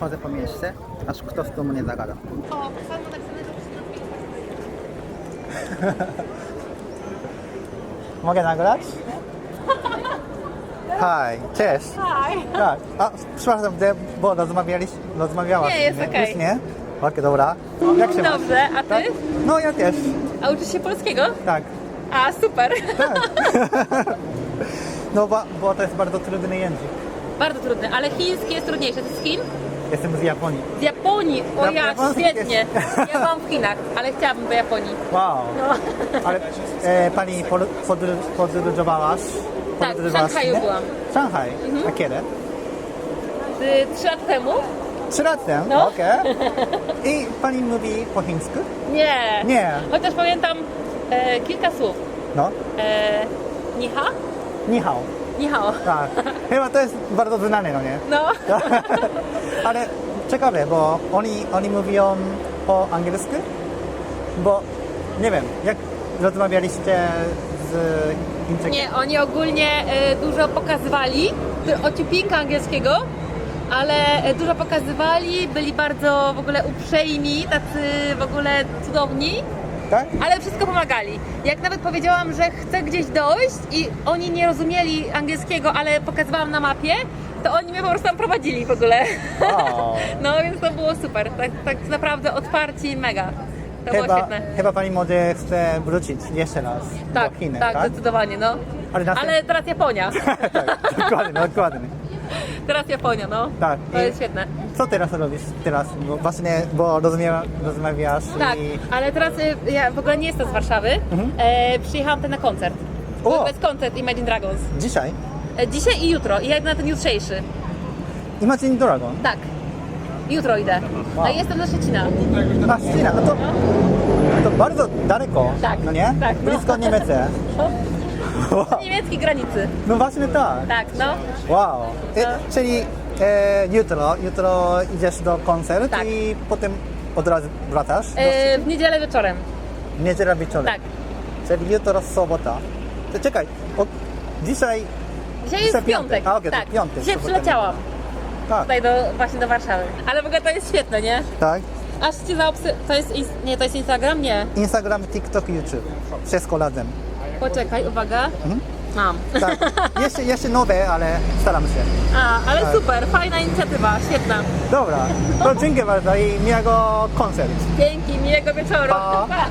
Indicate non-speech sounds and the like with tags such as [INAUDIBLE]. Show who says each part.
Speaker 1: Chodzę po mieście, aż ktoś do mnie zagada.
Speaker 2: O, sam napisane, że
Speaker 1: Mogę nagrać? [LAUGHS] Hej, cześć.
Speaker 2: Hi.
Speaker 1: Tak. A, przepraszam, gdzie- bo rozmawialiśmy, rozmawiałaś.
Speaker 2: Nie, jest okej.
Speaker 1: Już nie? Okej, dobra. Jak się masz?
Speaker 2: Dobrze, a ty?
Speaker 1: Tak? No ja też,
Speaker 2: A uczysz się polskiego?
Speaker 1: tak.
Speaker 2: A, super. [LAUGHS]
Speaker 1: No bo, bo to jest bardzo trudny język.
Speaker 2: Bardzo trudny, ale chiński jest trudniejszy. Ty z Chin?
Speaker 1: Jestem z Japonii.
Speaker 2: Z Japonii. O świetnie. Ja byłam w Chinach, ale chciałabym do Japonii.
Speaker 1: Wow.
Speaker 2: No.
Speaker 1: Ale e, pani pod- podróż- podróżowałaś?
Speaker 2: Tak, w
Speaker 1: Podróżowałaś
Speaker 2: Szanghaju byłam.
Speaker 1: Szanghaj? A kiedy?
Speaker 2: Y, Trzy lata temu?
Speaker 1: Trzy lat temu?
Speaker 2: No.
Speaker 1: Okej. I pani mówi po chińsku?
Speaker 2: Nie.
Speaker 1: Nie.
Speaker 2: Chociaż pamiętam e, kilka słów.
Speaker 1: No.
Speaker 2: E, ni ha?
Speaker 1: Ni hao.
Speaker 2: Ni hao.
Speaker 1: Tak. Chyba to jest bardzo znane, no nie?
Speaker 2: No. [LAUGHS]
Speaker 1: Ale ciekawe, bo oni, oni mówią po angielsku? Bo nie wiem, jak rozmawialiście z Chińczykami?
Speaker 2: Nie, oni ogólnie e, dużo pokazywali, ociupinka angielskiego, ale e, dużo pokazywali, byli bardzo w ogóle uprzejmi, tacy w ogóle cudowni,
Speaker 1: Tak?
Speaker 2: ale wszystko pomagali. Jak nawet powiedziałam, że chcę gdzieś dojść i oni nie rozumieli angielskiego, ale pokazywałam na mapie, to oni mnie po prostu tam prowadzili w ogóle.
Speaker 1: Wow. [LAUGHS]
Speaker 2: No więc to było super, tak, tak naprawdę otwarci, mega. To było
Speaker 1: Chyba,
Speaker 2: świetne.
Speaker 1: chyba pani może chce wrócić jeszcze raz
Speaker 2: Tak,
Speaker 1: do Chin,
Speaker 2: tak,
Speaker 1: tak?
Speaker 2: zdecydowanie, no.
Speaker 1: Ale na
Speaker 2: Ale teraz Japonia. [LAUGHS]
Speaker 1: tak, dokładnie, dokładnie. [LAUGHS]
Speaker 2: Teraz Japonia, no.
Speaker 1: Tak.
Speaker 2: To
Speaker 1: I-
Speaker 2: jest świetne.
Speaker 1: Co teraz robisz teraz? Bo właśnie, bo rozumia, rozmawiasz
Speaker 2: Tak,
Speaker 1: i...
Speaker 2: ale teraz y, ja w ogóle nie jestem z Warszawy. E, przyjechałam tutaj na koncert.
Speaker 1: O!
Speaker 2: Jest koncert Imagine Dragons.
Speaker 1: Dzisiaj?
Speaker 2: E, dzisiaj i jutro. I jak na ten jutrzejszy.
Speaker 1: Imagine Dragon.
Speaker 2: Tak. Jutro idę. A jestem ze Szczecina.
Speaker 1: A, Ścina, no to, to bardzo daleko,
Speaker 2: Tak,
Speaker 1: no nie?
Speaker 2: tak, no.
Speaker 1: Blisko Niemcy. [LAUGHS] Wow.
Speaker 2: Niemieckiej granicy.
Speaker 1: No właśnie tak.
Speaker 2: Tak, no.
Speaker 1: Wow. E,
Speaker 2: No.
Speaker 1: czyli e, jutro, jutro idziesz do koncertu
Speaker 2: Tak.
Speaker 1: i potem od razu wracasz do
Speaker 2: E, w niedzielę wieczorem.
Speaker 1: niedziela wieczorem.
Speaker 2: Tak.
Speaker 1: Czyli jutro sobota. To czekaj, o, dzisiaj,
Speaker 2: Dzisiaj jest piątek.
Speaker 1: piątek. A, okej, to
Speaker 2: tak.
Speaker 1: piątek,
Speaker 2: Dzisiaj przyleciałam
Speaker 1: tak,
Speaker 2: tutaj do, właśnie do Warszawy. Ale w ogóle to jest świetne, nie?
Speaker 1: tak.
Speaker 2: Aż ci zaobsy... To jest... ins- Nie, to jest Instagram? Nie.
Speaker 1: Instagram, TikTok, YouTube. Wszystko razem.
Speaker 2: Poczekaj, uwaga. Mam.
Speaker 1: Tak. [LAUGHS] jeszcze, jeszcze nowe, ale staram się.
Speaker 2: A, ale
Speaker 1: Tak.
Speaker 2: super, fajna inicjatywa, świetna.
Speaker 1: Dobra, to dziękuję bardzo i miłego koncert.
Speaker 2: Dzięki, miłego wieczoru.
Speaker 1: Pa. [LAUGHS]
Speaker 2: Pa.